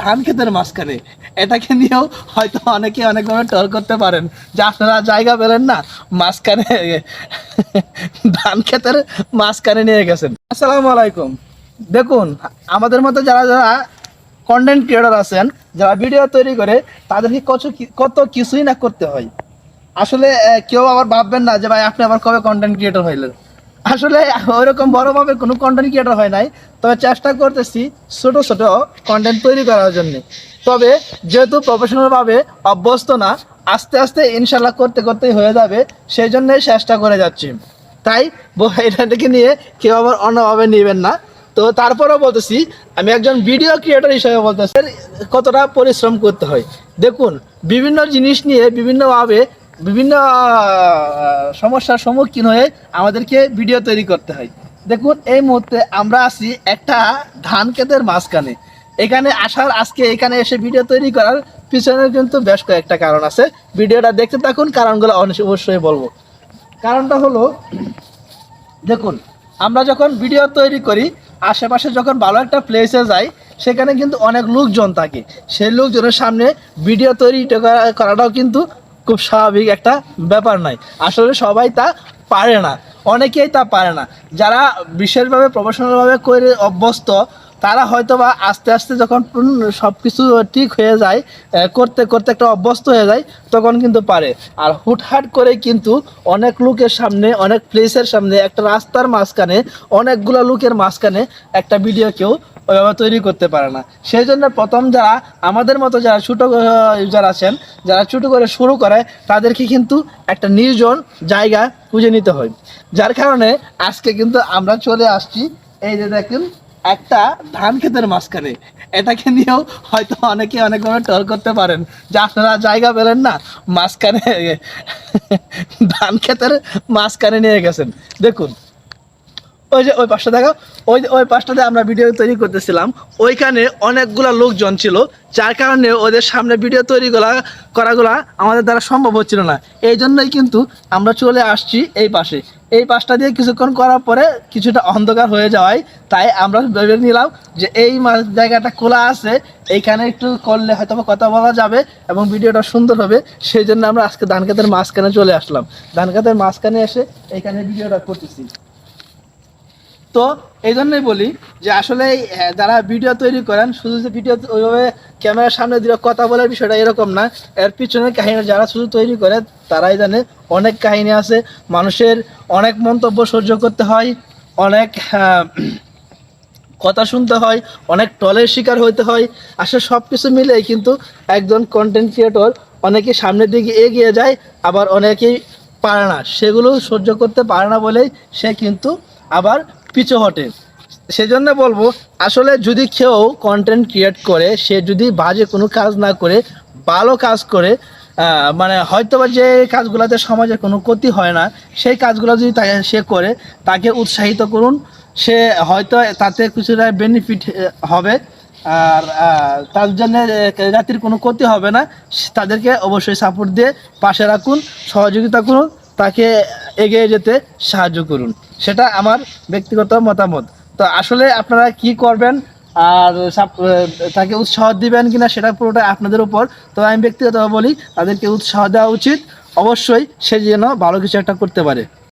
ধান ক্ষেতের মাঝখানে। এটাকে নিয়েও হয়তো অনেকে অনেকভাবে টল করতে পারেন। যে আপনারা জায়গা পেলেন না, মাঝখানে ধান ক্ষেতের মাঝখানে নিয়ে গেছেন। আসসালামু আলাইকুম। দেখুন, আমাদের মতো যারা যারা কন্টেন্ট ক্রিয়েটর আছেন, যারা ভিডিও তৈরি করে, তাদেরকে কত কত কিছুই না করতে হয়। আসলে কেউ আবার ভাববেন না যে, ভাই, আপনি আবার কবে কন্টেন্ট ক্রিয়েটর হইলেন? আসলে ওইরকম বড়ভাবে কোনো কন্টেন্ট ক্রিয়েটর হয় নাই, তবে চেষ্টা করতেছি ছোট ছোট কন্টেন্ট তৈরি করার জন্য। তবে যেহেতু প্রফেশনালভাবে অভ্যস্ত না, আস্তে আস্তে ইনশাল্লাহ করতে করতেই হয়ে যাবে, সেই জন্যই চেষ্টা করে যাচ্ছি। তাই এটাকে নিয়ে কেউ আবার অন্যভাবে নেবেন না। তো তারপরেও বলতেছি, আমি একজন ভিডিও ক্রিয়েটর হিসেবে বলতেছি, কতটা পরিশ্রম করতে হয়। দেখুন, বিভিন্ন জিনিস নিয়ে বিভিন্নভাবে বিভিন্ন সমস্যার সম্মুখীন হয়ে আমাদেরকে ভিডিও তৈরি করতে হয়। দেখুন, এই মুহূর্তে আমরা আছি একটা ধান ক্ষেতের মাঝখানে। এখানে আসার আজকে এখানে এসে ভিডিও তৈরি করার পিছনে কিন্তু বেশ কয়েকটা কারণ আছে। ভিডিওটা দেখতে থাকুন, কারণগুলো অবশ্যই বলব। কারণটা হলো, দেখুন, আমরা যখন ভিডিও তৈরি করি, আশেপাশে যখন ভালো একটা প্লেসে যাই, সেখানে কিন্তু অনেক লোকজন থাকে। সেই লোকজনের সামনে ভিডিও তৈরি করাটাও কিন্তু খুব স্বাভাবিক একটা ব্যাপার নয়। আসলে সবাই তা পারে না। অনেকেই তা পারে না। যারা বিশেষভাবে প্রফেশনালভাবে করে অভ্যস্ত, তারা হয়তো বা আস্তে আস্তে যখন সব কিছু ঠিক হয়ে যায় করতে করতে একটা অভ্যস্ত হয়ে যায়, তখন কিন্তু পারে। আর হুটহাট করে কিন্তু অনেক লোকের সামনে, অনেক প্লেসের সামনে, একটা রাস্তার মাঝখানে, অনেকগুলো লোকের মাঝখানে একটা ভিডিও কেউ ওইভাবে তৈরি করতে পারে না। সেই জন্য প্রথম যারা, আমাদের মতো যারা ছোটো ইউজার আছেন, যারা ছোটো করে শুরু করে, তাদেরকে কিন্তু একটা নির্জন জায়গা খুঁজে নিতে হয়। যার কারণে আজকে কিন্তু আমরা চলে আসছি, এই যে দেখুন, একটা ধান ক্ষেতের মাঝখানে। এটাকে নিয়েও হয়তো অনেকে অনেকভাবে টল করতে পারেন, যে আপনারা জায়গা পেলেন না, মাঝখানে ধান ক্ষেতের মাঝখানে নিয়ে গেছেন। দেখুন ওই যে ওই পাশটা দেখো, ওই ওই পাশটাতে আমরা ভিডিও তৈরি করতেছিলাম। ওইখানে অনেকগুলা লোকজন ছিল, যার কারণে ওদের সামনে ভিডিও তৈরি করা, করাগুলা আমাদের দ্বারা সম্ভব হচ্ছিল না। এই জন্যই কিন্তু আমরা চলে আসছি এই পাশে। এই পাশটা দিয়ে কিছুক্ষণ করার পরে কিছুটা অন্ধকার হয়ে যাওয়ায় তাই আমরা ভেবে নিলাম যে এই জায়গাটা খোলা আছে, এইখানে একটু করলে হয়তো কথা বলা যাবে এবং ভিডিওটা সুন্দর হবে। সেই জন্য আমরা আজকে ধান খেতের মাঝখানে চলে আসলাম। ধান খেতের মাঝখানে এসে এইখানে ভিডিওটা করতেছি। তো এই জন্যই বলি যে আসলে যারা ভিডিও তৈরি করেন শুধু যে ভিডিও ওইভাবে ক্যামেরার সামনে দিয়ে কথা বলার বিষয়টা এরকম না এর পিছনের কাহিনী যারা শুধু তৈরি করে তারাই জানে অনেক কাহিনী আছে মানুষের অনেক মন্তব্য সহ্য করতে হয় অনেক আহ, কথা শুনতে হয় অনেক টলের শিকার হইতে হয় আসলে সব কিছু মিলেই কিন্তু একজন কন্টেন্ট ক্রিয়েটর অনেকে সামনের দিকে এগিয়ে যায় আবার অনেকেই পারে না। সেগুলো সহ্য করতে পারে না বলেই সে কিন্তু আবার পিছু হটে। সেজন্য বলব, আসলে যদি কেউ কন্টেন্ট ক্রিয়েট করে, সে যদি বাজে কোনো কাজ না করে, ভালো কাজ করে মানে হয়তো বা যে কাজগুলোতে সমাজের কোনো ক্ষতি হয় না, সেই কাজগুলো যদি তাকে, সে করে, তাকে উৎসাহিত করুন, সে হয়তো তাতে কিছুটা বেনিফিট হবে। আর তার জন্য জাতির কোনো ক্ষতি হবে না। তাদেরকে অবশ্যই সাপোর্ট দিয়ে পাশে রাখুন, সহযোগিতা করুন, তাকে এগিয়ে যেতে সাহায্য করুন। সেটা আমার ব্যক্তিগত মতামত। তো আসলে আপনারা কি করবেন আর তাকে উৎসাহ দিবেন কিনা সেটা পুরোটা আপনাদের উপর। তো আমি ব্যক্তিগতভাবে বলি, তাদেরকে উৎসাহ দেওয়া উচিত। অবশ্যই সে যেন ভালো কিছু একটা করতে পারে।